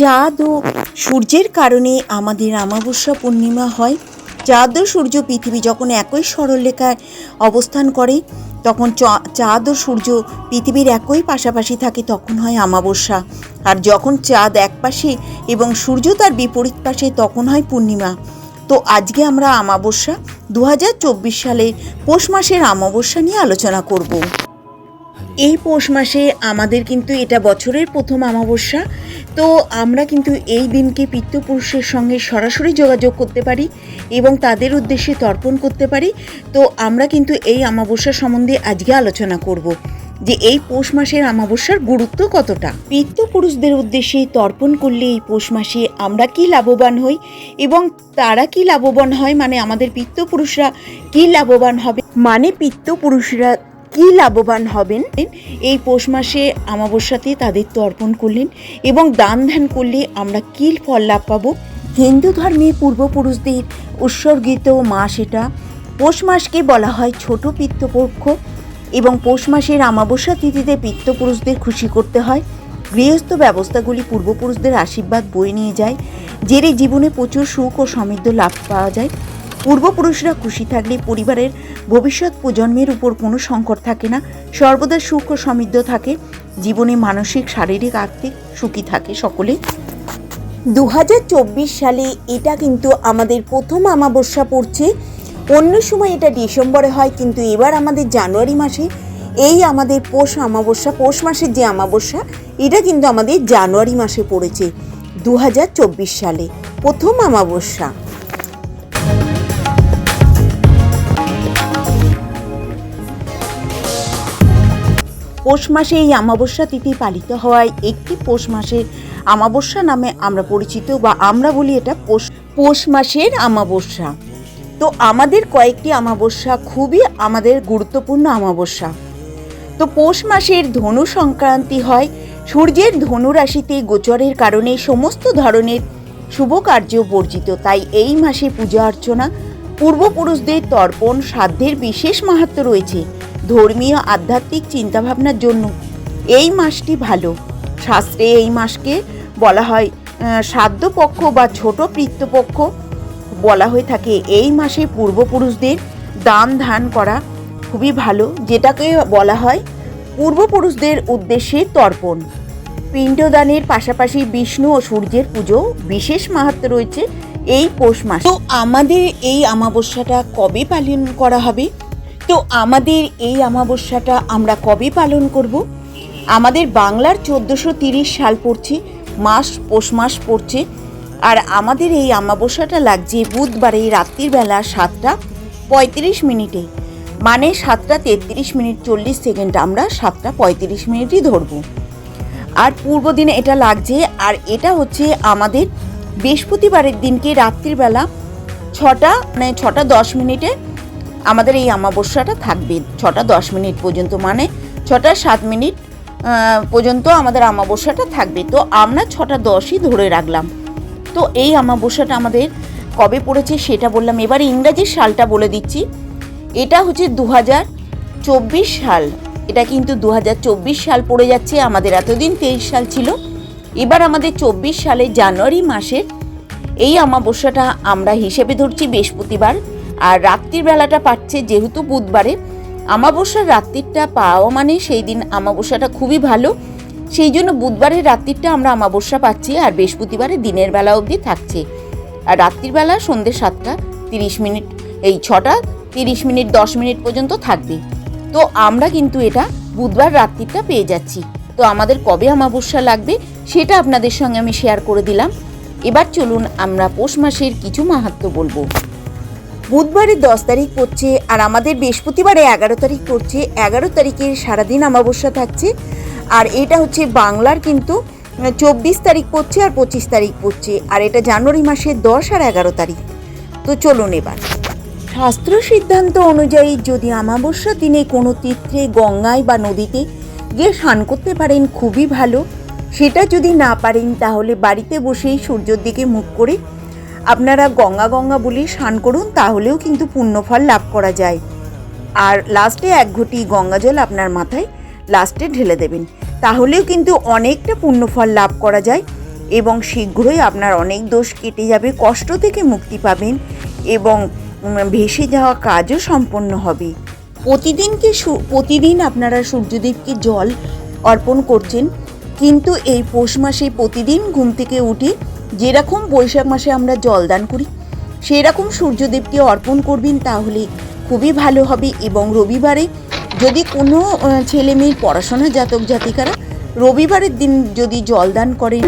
চাঁদ ও সূর্যের কারণে আমাদের আমাবস্যা পূর্ণিমা হয়। চাঁদ ও সূর্য পৃথিবী যখন একই সরলরেখায় অবস্থান করে, তখন চাঁদ ও সূর্য পৃথিবীর একই পাশাপাশি থাকে, তখন হয় আমাবস্যা আর যখন চাঁদ এক পাশে এবং সূর্য তার বিপরীত পাশে, তখন হয় পূর্ণিমা। তো আজকে আমরা আমাবস্যা দু হাজার চব্বিশ সালের পৌষ মাসের আমাবস্যা নিয়ে আলোচনা করব। এই পৌষ মাসে আমাদের কিন্তু এটা বছরের প্রথম অমাবস্যা। তো আমরা কিন্তু এই দিনকে পিতৃপুরুষের সঙ্গে সরাসরি যোগাযোগ করতে পারি এবং তাদের উদ্দেশ্যে তর্পণ করতে পারি। তো আমরা কিন্তু এই অমাবস্যা সম্বন্ধে আজকে আলোচনা করব যে এই পৌষ মাসের অমাবস্যার গুরুত্ব কতটা। পিতৃপুরুষদের উদ্দেশ্যে তর্পণ করলে এই পৌষ মাসে আমরা কি লাভবান হই এবং তারা কি লাভবান হয়? মানে আমাদের পিতৃপুরুষরা কি লাভবান হবে? মানে পিতৃপুরুষরা কি লাভবান হবেন? এই পৌষ মাসে অমাবস্যাতে তাদের তর্পণ করলেন এবং দান ধ্যান করলে আমরা কি ফল লাভ পাবো? হিন্দু ধর্মে পূর্বপুরুষদের উৎসর্গিত মাস এটা। পৌষ মাসকে বলা হয় ছোট পিত্তপক্ষ এবং পৌষ মাসের অমাবস্যা তিথিতে পিত্তপুরুষদের খুশি করতে হয়। গৃহস্থ ব্যবস্থাগুলি পূর্বপুরুষদের আশীর্বাদ বয়ে নিয়ে যায় জেরে জীবনে প্রচুর সুখ ও সমৃদ্ধ লাভ পাওয়া যায়। পূর্বপুরুষরা খুশি থাকলে পরিবারের ভবিষ্যৎ প্রজন্মের উপর কোনো সংকট থাকে না। সর্বদা সুখ ও সমৃদ্ধ থাকে। জীবনে মানসিক, শারীরিক, আর্থিক সুখী থাকে সকলে। দু হাজার চব্বিশ সালে এটা কিন্তু আমাদের প্রথম অমাবস্যা পড়ছে। অন্য সময় এটা ডিসেম্বরে হয়, কিন্তু এবার আমাদের জানুয়ারি মাসে এই আমাদের পৌষ অমাবস্যা, পৌষ মাসের যে অমাবস্যা, এটা কিন্তু আমাদের জানুয়ারি মাসে পড়েছে দু হাজার চব্বিশ সালে প্রথম অমাবস্যা। পৌষ মাসে এই অমাবস্যা তিথি পালিত হওয়ায় একটি পৌষ মাসের অমাবস্যা নামে আমরা পরিচিত বা আমরা বলি এটা পৌষ পৌষ মাসের অমাবস্যা। তো আমাদের কয়েকটি অমাবস্যা খুবই আমাদের গুরুত্বপূর্ণ অমাবস্যা। তো পৌষ মাসের ধনু সংক্রান্তি হয়, সূর্যের ধনু রাশিতে গোচরের কারণে সমস্ত ধরনের শুভ কার্য বর্জিত। তাই এই মাসে পূজা অর্চনা, পূর্বপুরুষদের তর্পণ, সাধ্যের বিশেষ মাহাত্ম রয়েছে। ধর্মীয় আধ্যাত্মিক চিন্তাভাবনার জন্য। এই মাসটি ভালো। শাস্ত্রে এই মাসকে বলা হয় শ্রাদ্ধপক্ষ বা ছোট পিতৃপক্ষ বলা হয়ে থাকে। এই মাসে পূর্বপুরুষদের দান ধান করা খুবই ভালো, যেটাকে বলা হয় পূর্বপুরুষদের উদ্দেশ্যে তর্পণ। পিণ্ডদানের পাশাপাশি বিষ্ণু ও সূর্যের পুজো বিশেষ মাহাত্ম রয়েছে এই পৌষ মাস। তো আমাদের এই অমাবস্যাটা কবে পালন করা হবে? তো আমাদের এই অমাবস্যাটা আমরা কবে পালন করব? আমাদের বাংলার চোদ্দোশো তিরিশ সাল পড়ছে, মাস পৌষ মাস পড়ছে, আর আমাদের এই অমাবস্যাটা লাগছে বুধবারে রাত্রির বেলা সাতটা পঁয়ত্রিশ মিনিটে। মানে সাতটা তেত্রিশ মিনিট চল্লিশ সেকেন্ড আমরা সাতটা পঁয়ত্রিশ মিনিটই ধরবো। আর পূর্ব দিনে এটা লাগছে, আর এটা হচ্ছে আমাদের বৃহস্পতিবারের দিনকে রাত্রিবেলা ছটা মানে ছটা দশ মিনিটে আমাদের এই অমাবস্যাটা থাকবে। ছটা দশ মিনিট পর্যন্ত মানে ছটা সাত মিনিট পর্যন্ত আমাদের অমাবস্যাটা থাকবে। তো আমরা ছটা দশই ধরে রাখলাম। তো এই অমাবস্যাটা আমাদের কবে পড়েছে সেটা বললাম। এবার ইংরাজির সালটা বলে দিচ্ছি। এটা হচ্ছে দু চব্বিশ সাল। এটা কিন্তু দু চব্বিশ সাল পড়ে যাচ্ছে। আমাদের এতদিন তেইশ সাল ছিল। এবার আমাদের চব্বিশ সালে জানুয়ারি মাসের এই অমাবস্যাটা আমরা হিসেবে ধরছি বৃহস্পতিবার। আর রাত্রির বেলাটা পাচ্ছে যেহেতু বুধবারে। অমাবস্যার রাত্রিটা পাওয়া মানে সেই দিন আমাবস্যাটা খুবই ভালো। সেই জন্য বুধবারের রাত্রিটা আমরা অমাবস্যা পাচ্ছি আর বৃহস্পতিবারে দিনের বেলা অবধি থাকছে। আর রাত্রির বেলা সন্ধ্যে সাতটা তিরিশ মিনিট, এই ছটা তিরিশ মিনিট, দশ মিনিট পর্যন্ত থাকবে। তো আমরা কিন্তু এটা বুধবার রাত্রিটা পেয়ে যাচ্ছি। তো আমাদের কবে অমাবস্যা লাগবে সেটা আপনাদের সঙ্গে আমি শেয়ার করে দিলাম। এবার চলুন আমরা পৌষ মাসের কিছু মাহাত্ম বলব। বুধবারে দশ তারিখ পড়ছে আর আমাদের বৃহস্পতিবারে এগারো তারিখ পড়ছে। এগারো তারিখের সারাদিন অমাবস্যা থাকছে। আর এটা হচ্ছে বাংলার কিন্তু চব্বিশ তারিখ পড়ছে আর পঁচিশ তারিখ পড়ছে। আর এটা জানুয়ারি মাসের দশ আর এগারো তারিখ। তো চলুন এবার। শাস্ত্র সিদ্ধান্ত অনুযায়ী যদি অমাবস্যা দিনে কোনো তীর্থে, গঙ্গায় বা নদীতে গিয়ে স্নান করতে পারেন, খুবই ভালো। সেটা যদি না পারেন, তাহলে বাড়িতে বসেই সূর্যের দিকে মুখ করে আপনারা গঙ্গা গঙ্গা বলে স্নান করুন, তাহলেও কিন্তু পুণ্যফল লাভ করা যায়। আর লাস্টে এক ঘটি গঙ্গা জল আপনার মাথায় লাস্টে ঢেলে দেবেন। তাহলেও কিন্তু অনেকটা পুণ্যফল লাভ করা যায় এবং শীঘ্রই আপনার অনেক দোষ কেটে যাবে, কষ্ট থেকে মুক্তি পাবেন এবং ভেসে যাওয়া কাজও সম্পন্ন হবে। প্রতিদিনকে প্রতিদিন আপনারা সূর্যদেবকে জল অর্পণ করছেন, কিন্তু এই পৌষ মাসে প্রতিদিন ঘুম থেকে উঠে যেরকম বৈশাখ মাসে আমরা জলদান করি, সেরকম সূর্যদেবকে অর্পণ করবেন তাহলে খুবই ভালো হবে এবং রবিবারে যদি কোনো ছেলে মেয়ের পড়াশোনা জাতক জাতিকারা রবিবারের দিন যদি জলদান করেন।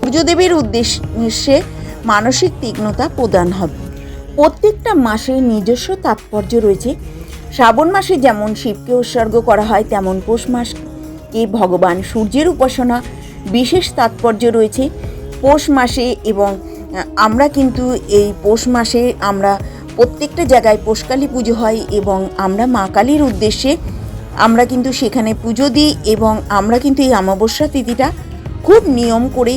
সূর্যদেবের উদ্দেশ্যে মানসিক তীক্ষ্ণতা প্রদান হবে। প্রত্যেকটা মাসের নিজস্ব তাৎপর্য রয়েছে। শ্রাবণ মাসে যেমন শিবকে উৎসর্গ করা হয়, তেমন পৌষ মাসকে ভগবান সূর্যের উপাসনা বিশেষ তাৎপর্য রয়েছে। পৌষ মাসে এবং আমরা কিন্তু এই পৌষ মাসে আমরা প্রত্যেকটা জায়গায় পৌষকালী পুজো হয় এবং আমরা মা কালীর উদ্দেশ্যে আমরা কিন্তু সেখানে পুজো দিই এবং আমরা কিন্তু এই অমাবস্যা তিথিটা খুব নিয়ম করে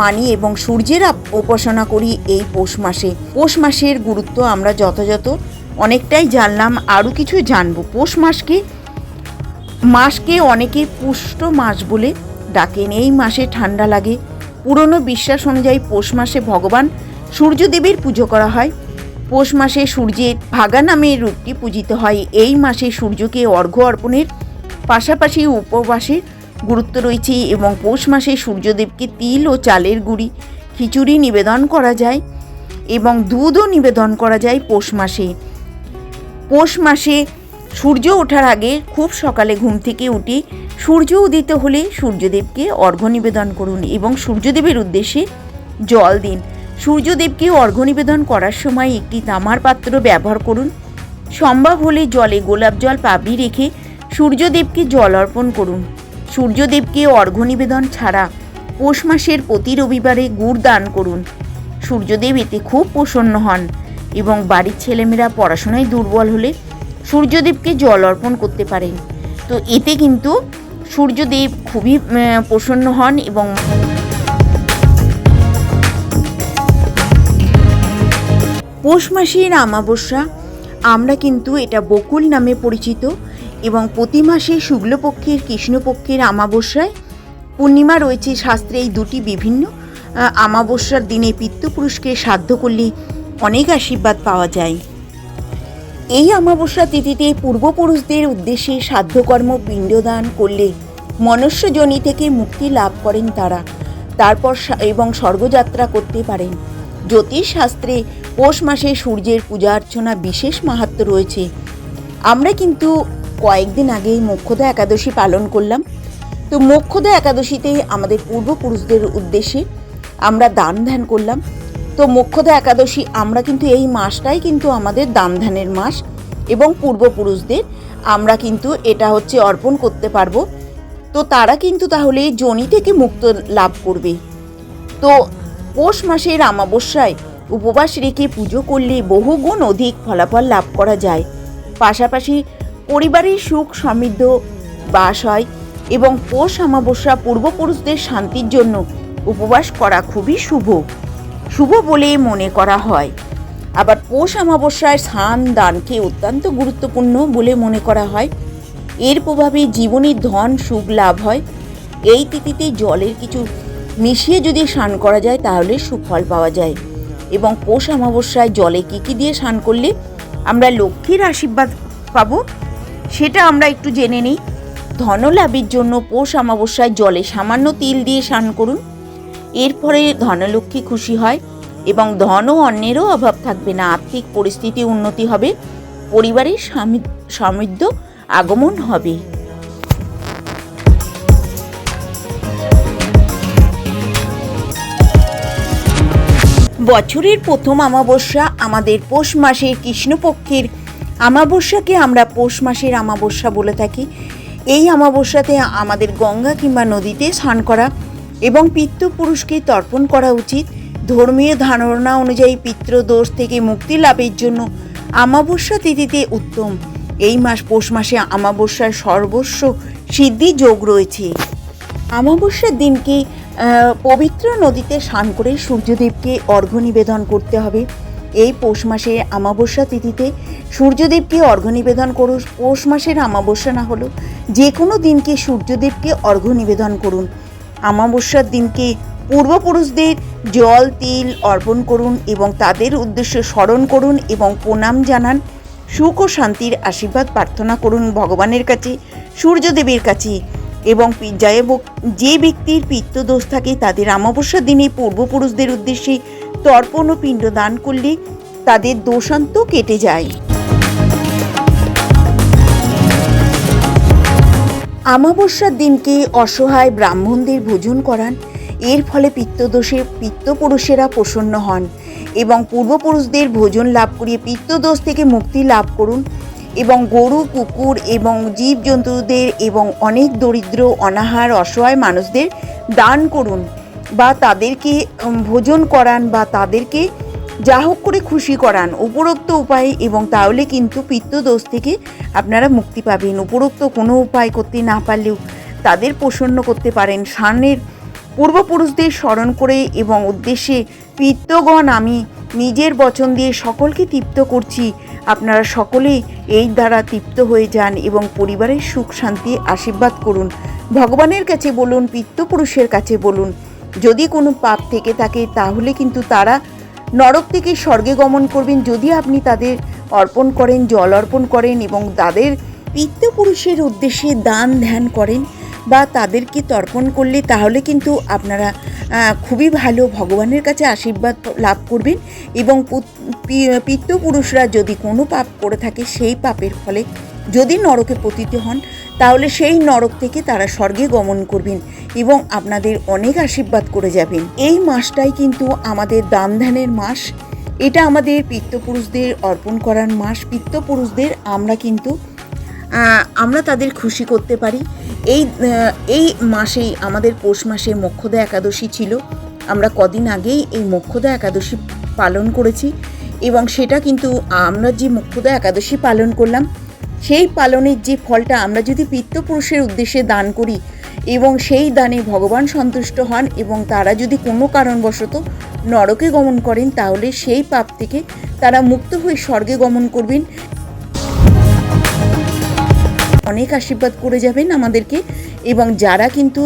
মানি এবং সূর্যের উপাসনা করি এই পৌষ মাসে। পৌষ মাসের গুরুত্ব আমরা যথাযথ অনেকটাই জানলাম, আরও কিছু জানব। পৌষ মাসকে মাসকে অনেকে পুষ্ট মাস বলে ডাকেন। এই মাসে ঠান্ডা লাগে। পুরনো বিশ্বাস অনুযায়ী পৌষ মাসে ভগবান সূর্যদেবের পুজো করা হয়। পৌষ মাসে সূর্যের ভাগা নামের রূপটি পূজিত হয়। এই মাসে সূর্যকে অর্ঘ্য অর্পণের পাশাপাশি উপবাসের গুরুত্ব রয়েছে এবং পৌষ মাসে সূর্যদেবকে তিল ও চালের গুঁড়ি, খিচুড়ি নিবেদন করা যায় এবং দুধও নিবেদন করা যায় পৌষ মাসে। পৌষ মাসে সূর্য ওঠার আগে খুব সকালে ঘুম থেকে উঠে সূর্য উদিত হলে সূর্যদেবকে অর্ঘ্য নিবেদন করুন এবং সূর্যদেবের উদ্দেশ্যে জল দিন। সূর্যদেবকে অর্ঘ্য নিবেদন করার সময় একটি তামার পাত্র ব্যবহার করুন। সম্ভব হলে জলে গোলাপ জল পাবড়ি রেখে সূর্যদেবকে জল অর্পণ করুন। সূর্যদেবকে অর্ঘ্য নিবেদন ছাড়া পৌষ মাসের প্রতি রবিবারে গুড় দান করুন। সূর্যদেব এতে খুব প্রসন্ন হন। এবং বাড়ির ছেলেমেয়েরা পড়াশোনায় দুর্বল হলে সূর্যদেবকে জল অর্পণ করতে পারেন। তো এতে কিন্তু সূর্যদেব খুবই প্রসন্ন হন এবং পৌষ মাসের আমাবস্যা আমরা কিন্তু এটা বকুল নামে পরিচিত এবং প্রতি মাসে শুক্লপক্ষের, কৃষ্ণপক্ষের আমাবস্যায় পূর্ণিমা রয়েছে শাস্ত্রে এই দুটি বিভিন্ন আমাবস্যার দিনে পিত্তপুরুষকে সাধ্য করলে অনেক আশীর্বাদ পাওয়া যায়। এই অমাবস্যা তিথিতে পূর্বপুরুষদের উদ্দেশ্যে সাধ্যকর্ম পিণ্ডদান করলে মনুষ্যজনী থেকে মুক্তি লাভ করেন তারা। তারপর এবং স্বর্গযাত্রা করতে পারেন। জ্যোতিষ শাস্ত্রে পৌষ মাসে সূর্যের পূজা অর্চনা বিশেষ মাহাত্ম রয়েছে। আমরা কিন্তু কয়েকদিন আগেই মোক্ষদা একাদশী পালন করলাম। তো মোক্ষদা একাদশীতে আমাদের পূর্বপুরুষদের উদ্দেশ্যে আমরা দান ধ্যান করলাম। তো মোক্ষদা একাদশী, আমরা কিন্তু এই মাসটাই কিন্তু আমাদের দান ধ্যানের মাস এবং পূর্বপুরুষদের আমরা কিন্তু এটা হচ্ছে অর্পণ করতে পারব। তো তারা কিন্তু তাহলে জনি থেকে মুক্ত লাভ করবে। তো পৌষ মাসের আমাবস্যায় উপবাস রেখে পুজো করলে বহুগুণ অধিক ফলাফল লাভ করা যায়। পাশাপাশি পরিবারের সুখ সমৃদ্ধ বাস হয় এবং পৌষ আমাবস্যা পূর্বপুরুষদের শান্তির জন্য উপবাস করা খুবই শুভ। শুভ বলে মনে করা হয়। আবার পৌষ অমাবস্যায় স্নান, দানকে অত্যন্ত গুরুত্বপূর্ণ বলে মনে করা হয়। এর প্রভাবে জীবনের ধন, সুখ, লাভ হয়। এই তিথিতে জলের কিছু মিশিয়ে যদি স্নান করা যায়, তাহলে সুফল পাওয়া যায়। এবং পৌষ অমাবস্যায় জলে কী কী দিয়ে স্নান করলে আমরা লক্ষ্মীর আশীর্বাদ পাব, সেটা আমরা একটু জেনে নিই। ধনলাভের জন্য পৌষ অমাবস্যায় জলে সামান্য তিল দিয়ে স্নান করুন। এর ফলে ধনলক্ষ্মী খুশি হয় এবং ধন অন্যেরও অভাব থাকবে না। আর্থিক পরিস্থিতি উন্নতি হবে, পরিবারের সমৃদ্ধ আগমন হবে। বছরের প্রথম অমাবস্যা আমাদের পৌষ মাসের কৃষ্ণপক্ষের অমাবস্যাকে আমরা পৌষ মাসের অমাবস্যা বলে থাকি। এই অমাবস্যাতে আমাদের গঙ্গা কিংবা নদীতে স্নান করা এবং পিতৃপুরুষকে তর্পণ করা উচিত। ধর্মীয় ধারণা অনুযায়ী পিতৃদোষ থেকে মুক্তি লাভের জন্য আমাবস্যা তিথিতে উত্তম। এই মাস পৌষ মাসে আমাবস্যার সর্বস্ব সিদ্ধি যোগ রয়েছে। অমাবস্যার দিনকে পবিত্র নদীতে স্নান করে সূর্যদেবকে অর্ঘ্য নিবেদন করতে হবে। এই পৌষ মাসে আমাবস্যা তিথিতে সূর্যদেবকে অর্ঘ্য নিবেদন করুন। পৌষ মাসের আমাবস্যা না হলেও যে কোনো দিনকে সূর্যদেবকে অর্ঘ্য নিবেদন করুন। আমাবস্যার দিনকে পূর্বপুরুষদের জল, তিল অর্পণ করুন এবং তাদের উদ্দেশ্যে স্মরণ করুন এবং প্রণাম জানান। সুখ ও শান্তির আশীর্বাদ প্রার্থনা করুন ভগবানের কাছে, সূর্যদেবের কাছে এবং পি- যে ব্যক্তির পিত্তদোষ থাকে তাদের অমাবস্যার দিনে পূর্বপুরুষদের উদ্দেশ্যে তর্পণ ও পিণ্ড দান করলে তাদের দোষান্ত কেটে যায়। আমাবস্যার দিনকে অসহায় ব্রাহ্মণদের ভোজন করান? এর ফলে পিত্তদোষে পিত্তপুরুষেরা প্রসন্ন হন এবং পূর্বপুরুষদের ভোজন লাভ করিয়ে পিত্তদোষ থেকে মুক্তি লাভ করুন এবং গরু, কুকুর এবং জীবজন্তুদের এবং অনেক দরিদ্র, অনাহার, অসহায় মানুষদের দান করুন বা তাদেরকে ভোজন করান বা তাদেরকে যা হোক করে খুশি করান। উপরোক্ত উপায়ে এবং তাহলে কিন্তু পিত্তদোষ থেকে আপনারা মুক্তি পাবেন। উপরোক্ত কোনো উপায় করতে না পারলেও তাদের প্রসন্ন করতে পারেন। সামনের পূর্বপুরুষদের স্মরণ করে এবং উদ্দেশ্যে পিত্তগণ, আমি নিজের বচন দিয়ে সকলকে তৃপ্ত করছি। আপনারা সকলে এই দ্বারা তৃপ্ত হয়ে যান এবং পরিবারের সুখ, শান্তি আশীর্বাদ করুন। ভগবানের কাছে বলুন, পিত্তপুরুষের কাছে বলুন। যদি কোনো পাপ থেকে থাকে, তাহলে কিন্তু তারা নরক থেকে স্বর্গে গমন করবেন। যদি আপনি তাদের অর্পণ করেন, জল অর্পণ করেন এবং তাদের পিত্তপুরুষের উদ্দেশ্যে দান ধ্যান করেন বা তাদেরকে তর্পণ করলে, তাহলে কিন্তু আপনারা খুবই ভালো ভগবানের কাছে আশীর্বাদ লাভ করবেন এবং পুত- পি- যদি কোনো পাপ করে থাকে, সেই পাপের ফলে যদি নরকে পতিত হন তাহলে সেই নরক থেকে তারা স্বর্গে গমন করবেন এবং আপনাদের অনেক আশীর্বাদ করে যাবেন। এই মাসটাই কিন্তু আমাদের দান ধ্যানের মাস। এটা আমাদের পিত্তপুরুষদের অর্পণ করার মাস। পিত্তপুরুষদের আমরা কিন্তু আমরা তাদের খুশি করতে পারি। এই এই মাসেই আমাদের পৌষ মাসে মোক্ষদা একাদশী ছিল। আমরা কদিন আগেই এই মোক্ষদা একাদশী পালন করেছি এবং সেটা কিন্তু আমরা যে মোক্ষদা একাদশী পালন করলাম সেই পালনের যে ফলটা আমরা যদি পিত্তপুরুষের উদ্দেশ্যে দান করি এবং সেই দানে ভগবান সন্তুষ্ট হন এবং তারা যদি কোনো কারণবশত নরকে গমন করেন, তাহলে সেই পাপ থেকে তারা মুক্ত হয়ে স্বর্গে গমন করবেন। অনেক আশীর্বাদ করে যাবেন আমাদেরকে এবং যারা কিন্তু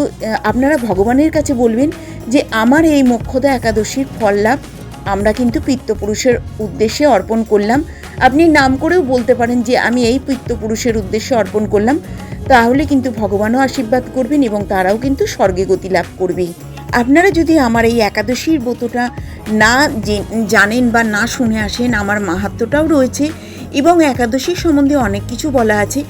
আপনারা ভগবানের কাছে বলবেন যে আমার এই মোক্ষদা একাদশীর ফল লাভ, আমরা কিন্তু পিত্তপুরুষের উদ্দেশ্যে অর্পণ করলাম। আপনি নাম করেও বলতে পারেন যে আমি এই পিত্তপুরুষের উদ্দেশ্যে অর্পণ করলাম। তাহলে কিন্তু ভগবানও আশীর্বাদ করবেন এবং তারাও কিন্তু স্বর্গে গতি লাভ করবে। আপনারা যদি আমার এই একাদশীর ব্রতটা না জানেন বা না শুনে আসেন, আমার মাহাত্মটাও রয়েছে। এবং একাদশীর সম্বন্ধে অনেক কিছু বলা আছে।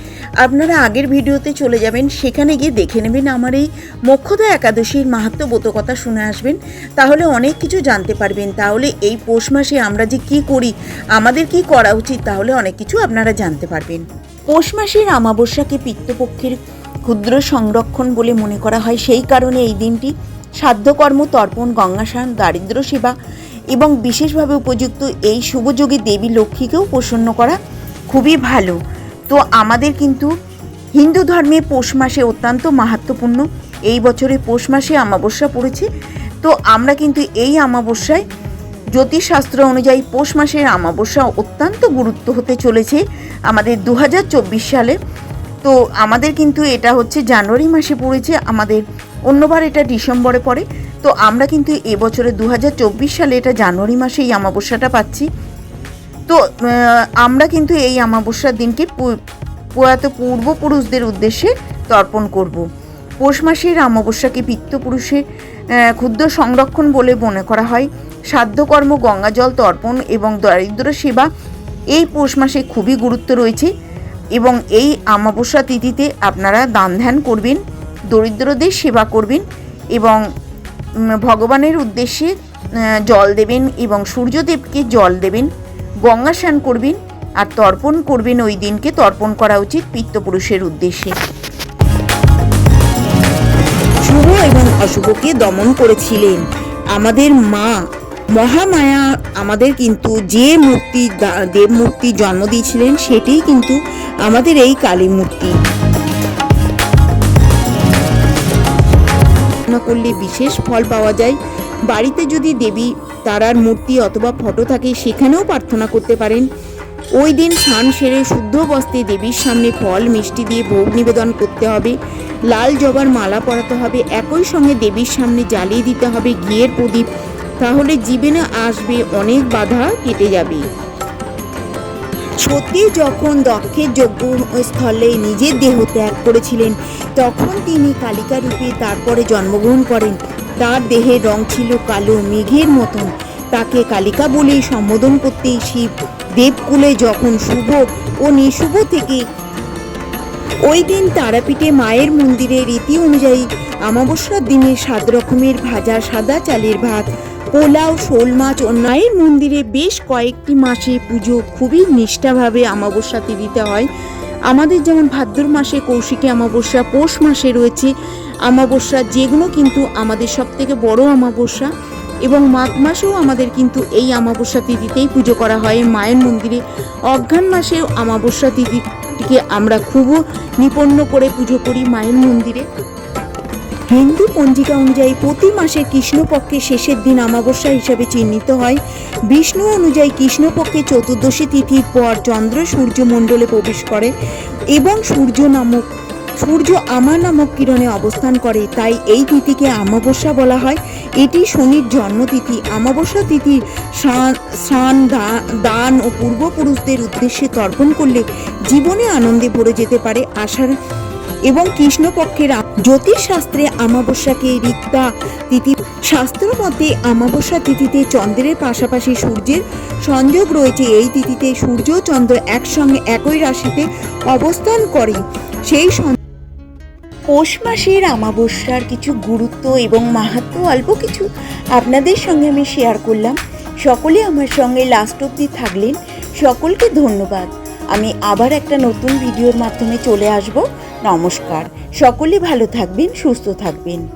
আপনারা আগের ভিডিওতে চলে যাবেন, সেখানে গিয়ে দেখে নেবেন আমার এই মোক্ষদা একাদশীর মাহাত্ম্য বোধকথা শুনে আসবেন। তাহলে অনেক কিছু জানতে পারবেন। তাহলে এই পৌষ মাসে আমরা যে কি করি, আমাদের কি করা উচিত, তাহলে অনেক কিছু আপনারা জানতে পারবেন। পৌষ মাসের অমাবস্যাকে পিত্তপক্ষের ক্ষুদ্র সংরক্ষণ বলে মনে করা হয়। সেই কারণে এই দিনটি সাধ্যকর্ম তর্পণ, গঙ্গাসান দারিদ্র সেবা এবং বিশেষভাবে উপযুক্ত এই শুভযোগী দেবী লক্ষ্মীকেও প্রসন্ন করা খুবই ভালো। তো আমাদের কিন্তু হিন্দু ধর্মে পৌষ মাসে অত্যন্ত মাহাত্মপূর্ণ। এই বছরে পৌষ মাসে অমাবস্যা পড়েছে। তো আমরা কিন্তু এই অমাবস্যায় জ্যোতিষশাস্ত্র অনুযায়ী পৌষ মাসের অমাবস্যা অত্যন্ত গুরুত্ব হতে চলেছে আমাদের দু হাজার চব্বিশ সালে। তো আমাদের কিন্তু এটা হচ্ছে জানুয়ারি মাসে পড়েছে। আমাদের অন্যবার এটা ডিসেম্বরে পড়ে। তো আমরা কিন্তু এবছরে দু হাজার চব্বিশ সালে এটা জানুয়ারি মাসে এই অমাবস্যাটা পাচ্ছি। তো আমরা কিন্তু এই অমাবস্যার দিনকে প্রয়াত পূর্বপুরুষদের উদ্দেশ্যে তর্পণ করব। পৌষ মাসের অমাবস্যাকে পিত্তপুরুষের ক্ষুদ্র সংরক্ষণ বলে মনে করা হয়। সাধ্যকর্ম গঙ্গাজল তর্পণ এবং দারিদ্র সেবা এই পৌষ মাসে খুবই গুরুত্ব রয়েছে এবং এই অমাবস্যা তিথিতে আপনারা দান ধ্যান করবেন, দরিদ্রদের সেবা করবেন এবং ভগবানের উদ্দেশ্যে জল দেবেন এবং সূর্যদেবকে জল দেবেন, গঙ্গা স্নান করবেন আর তর্পণ করবেন ওই দিনকে। তর্পণ করা উচিত পিত্তপুরুষের উদ্দেশ্যে। শুভ এবং অশুভকে দমন করেছিলেন। আমাদের মা, মহামায়া আমাদের কিন্তু যে মূর্তি দেব মূর্তি জন্ম দিয়েছিলেন, সেটিই কিন্তু আমাদের এই কালী মূর্তি। করলে বিশেষ ফল পাওয়া যায়। বাড়িতে যদি দেবী তারার মূর্তি অথবা ফটো থাকে, সেখানেও প্রার্থনা করতে পারেন। ওই দিন স্নান সেরে শুদ্ধ বস্ত্রে দেবীর সামনে ফল, মিষ্টি দিয়ে ভোগ নিবেদন করতে হবে। লাল জবার মালা পরাতে হবে। একই সঙ্গে দেবীর সামনে জ্বালিয়ে দিতে হবে ঘিয়ের প্রদীপ। তাহলে জীবনে আসবে, অনেক বাধা কেটে যাবে। সত্যি যখন দক্ষের যজ্ঞ স্থলে নিজের দেহ ত্যাগ করেছিলেন, তখন তিনি কালিকা রূপে তারপরে জন্মগ্রহণ করেন। তার দেহের রং ছিল কালো মেঘের মতন। তাকে কালিকা বলেই সম্বোধন করতে শিব দেবকুলে যখন শুভ ও নিশুভ থেকে ওই দিন তারাপীঠে মায়ের মন্দিরে রীতি অনুযায়ী অমাবস্যার দিনে সাত রকমের ভাজা সাদা চালের ভাত পোলাও, শোল মাছ মায়ের মন্দিরে বেশ কয়েকটি মাসে পুজো খুবই নিষ্ঠাভাবে অমাবস্যা দিতে হয়। আমাদের যেমন ভাদ্র মাসে কৌশিকী অমাবস্যা, পৌষ মাসে রয়েছে অমাবস্যা, যেগুলো কিন্তু আমাদের সব থেকে বড় অমাবস্যা। এবং মাঘ মাসেও আমাদের কিন্তু এই অমাবস্যা তিথিতেই পুজো করা হয়। মায়ের মন্দিরে অজ্ঞান মাসেও অমাবস্যা তিথিটিকে আমরা খুব নিপন্ন করে পুজো করি মায়ের মন্দিরে। হিন্দু পঞ্জিকা অনুযায়ী প্রতি মাসে কৃষ্ণপক্ষের শেষের দিন অমাবস্যা হিসাবে চিহ্নিত হয়। বিষ্ণু অনুযায়ী কৃষ্ণপক্ষে চতুর্দশী তিথির পর চন্দ্র সূর্যমণ্ডলে প্রবেশ করে এবং সূর্য নামক, সূর্য আমার নামক কিরণে অবস্থান করে। তাই এই তিথিকে অমাবস্যা বলা হয়। এটি শনির জন্মতিথি। অমাবস্যা তিথি স্নান- দান ও পূর্বপুরুষদের উদ্দেশ্যে তর্পণ করলে জীবনে আনন্দে ভরে যেতে পারে আশার এবং কৃষ্ণপক্ষের জ্যোতিষশাস্ত্রে অমাবস্যাকে রিক্তা তিথি শাস্ত্র মতে অমাবস্যা তিথিতে চন্দ্রের পাশাপাশি সূর্যের সংযোগ রয়েছে। এই তিথিতে সূর্য চন্দ্র একসঙ্গে একই রাশিতে অবস্থান করে। সেই পৌষ মাসের অমাবস্যার কিছু গুরুত্ব এবং মাহাত্ম্য অল্প কিছু আপনাদের সঙ্গে আমি শেয়ার করলাম। সকলে আমার সঙ্গে লাস্ট অবধি থাকলেন। সকলকে ধন্যবাদ। আমি আবার একটা নতুন ভিডিওর মাধ্যমে চলে আসব। নমস্কার। সকলে ভালো থাকবেন সুস্থ থাকবেন।